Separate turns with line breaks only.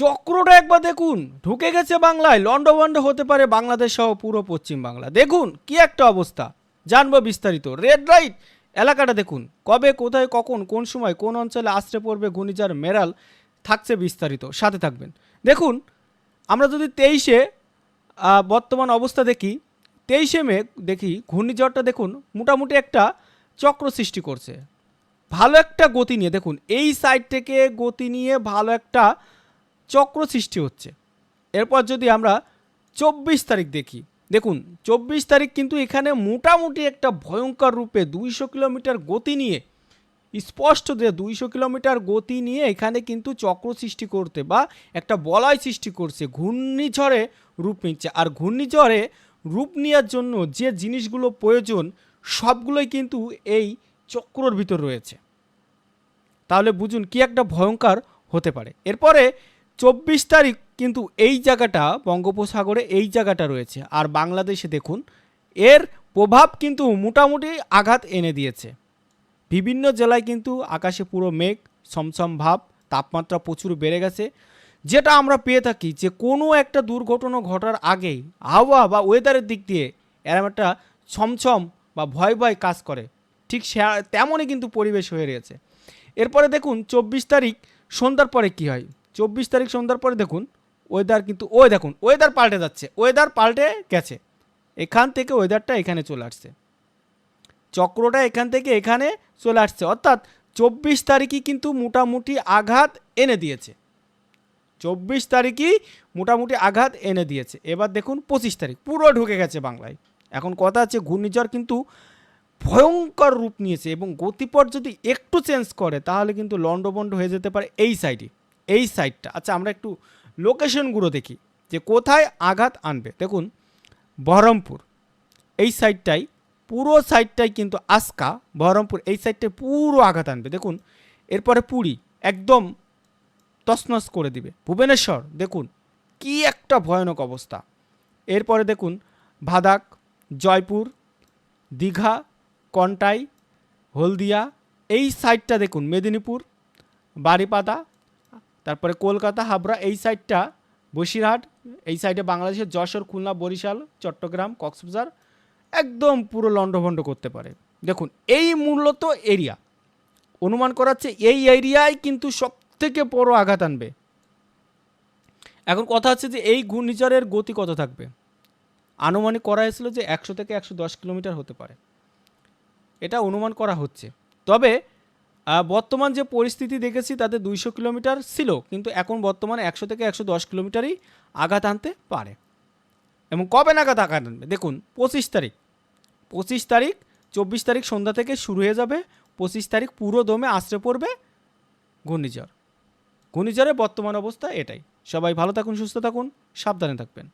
চক্রটা একবার দেখুন। ঢুকে গেছে বাংলায় লন্ডভন্ড হতে পারে বাংলাদেশ সহ পুরো পশ্চিম বাংলা। দেখুন কি একটা অবস্থা। জানব বিস্তারিত। রেড লাইট এলাকাটা দেখুন। কবে, কোথায়, কখন, কোন সময়, কোন অঞ্চলে আশ্রে পড়বে ঘূর্ণিঝড় মেরাল থাকছে বিস্তারিত। সাথে থাকবেন। দেখুন, আমরা যদি তেইশে বর্তমান অবস্থা দেখি, তেইশে মে দেখি ঘূর্ণিঝড়টা দেখুন মোটামুটি একটা চক্র সৃষ্টি করছে। ভালো একটা গতি নিয়ে, দেখুন, এই সাইড থেকে গতি নিয়ে ভালো একটা চক্র সৃষ্টি হচ্ছে। এরপর যদি আমরা চব্বিশ তারিখ দেখি, দেখুন, চব্বিশ তারিখ কিন্তু এখানে মোটামুটি একটা ভয়ঙ্কর রূপে দুইশো কিলোমিটার গতি নিয়ে, স্পষ্ট যে দুইশো কিলোমিটার গতি নিয়ে এখানে কিন্তু চক্র সৃষ্টি করতে বা একটা বলয় সৃষ্টি করছে, ঘূর্ণিঝড়ে রূপ নিচ্ছে। আর ঘূর্ণিঝড়ে রূপ নেওয়ার জন্য যে জিনিসগুলো প্রয়োজন, সবগুলোই কিন্তু এই চক্রর ভিতর রয়েছে। তাহলে বুঝুন কি একটা ভয়ঙ্কর হতে পারে। এরপরে চব্বিশ তারিখ কিন্তু এই জায়গাটা, বঙ্গোপসাগরে এই জায়গাটা রয়েছে। আর বাংলাদেশে দেখুন, এর প্রভাব কিন্তু মোটামুটি আঘাত এনে দিয়েছে। বিভিন্ন জেলায় কিন্তু আকাশে পুরো মেঘ সমসম ভাব, তাপমাত্রা প্রচুর বেড়ে গেছে। যেটা আমরা পেয়ে থাকি যে কোনো একটা দুর্ঘটনা ঘটার আগেই আবহাওয়া বা ওয়েদারের দিক দিয়ে এরম একটা ছমছম বা ভয় ভয় কাজ করে। ঠিক সে- তেমনই কিন্তু পরিবেশ হয়ে রয়েছে। এরপরে দেখুন, চব্বিশ তারিখ সন্ধ্যার পরে কি হয়? চব্বিশ তারিখ সন্ধ্যার পরে দেখুন ওয়েদার কিন্তু, ওই দেখুন ওয়েদার পাল্টে যাচ্ছে ওয়েদার পাল্টে গেছে। এখান থেকে ওয়েদারটা এখানে চলে আসছে। চক্রটা এখান থেকে এখানে চলে আসছে। অর্থাৎ চব্বিশ তারিখই কিন্তু মোটামুটি আঘাত এনে দিয়েছে। চব্বিশ তারিখই মোটামুটি আঘাত এনে দিয়েছে। এবার দেখুন পঁচিশ তারিখ, পুরো ঢুকে গেছে বাংলায়। এখন কথা আছে ঘূর্ণিঝড় কিন্তু ভয়ঙ্কর রূপ নিয়েছে এবং গতিপথ যদি একটু চেঞ্জ করে, তাহলে কিন্তু লন্ডবন্ড হয়ে যেতে পারে এই সাইডে এই সাইডটা আচ্ছা আমরা একটু লোকেশনগুলো দেখি, যে কোথায় আঘাত আনবে। দেখুন, বহরমপুর, এই সাইডটাই পুরো সাইডটাই কিন্তু আস্কা বহরমপুর, এই সাইডটায় পুরো আঘাত আনবে। দেখুন, এরপরে পুরী, একদম তছনছ করে দিবে। ভুবনেশ্বর, দেখুন, কি একটা ভয়ানক অবস্থা। এরপরে দেখুন, ভাদাক, জয়পুর, দীঘা, কন্টাই, হলদিয়া, এই সাইডটা দেখুন, মেদিনীপুর, বারিপাদা তারপরে কলকাতা, হাবড়া এই সাইডটা বসিরহাট, এই সাইডে বাংলাদেশের যশোর, খুলনা, বরিশাল, চট্টগ্রাম, কক্সবাজার একদম পুরো লণ্ডভণ্ড করতে পারে। দেখুন, এই মূলত এরিয়া অনুমান করাচ্ছে এই এরিয়ায় কিন্তু সব থেকে বড় আঘাত আনবে। এখন কথা হচ্ছে যে এই ঘূর্ণিঝড়ের গতি কত থাকবে? আনুমানিক করা হয়েছিল যে একশো থেকে একশো দশ কিলোমিটার হতে পারে। এটা অনুমান করা হচ্ছে। তবে বর্তমান যে পরিস্থিতি দেখেছি, তাতে দুইশো কিলোমিটার ছিল, কিন্তু এখন বর্তমানে একশো থেকে একশো দশ কিলোমিটারই আঘাত আনতে পারে। এবং কবে নাগাদ আঘাত আনবে? দেখুন, পঁচিশ তারিখ। পঁচিশ তারিখ, চব্বিশ তারিখ সন্ধ্যা থেকে শুরু হয়ে যাবে। পঁচিশ তারিখ পুরো দমে আশ্রে পড়বে ঘূর্ণিঝড়। ঘূর্ণিঝড়ের বর্তমান অবস্থা এটাই। সবাই ভালো থাকুন, সুস্থ থাকুন, সাবধানে থাকবেন।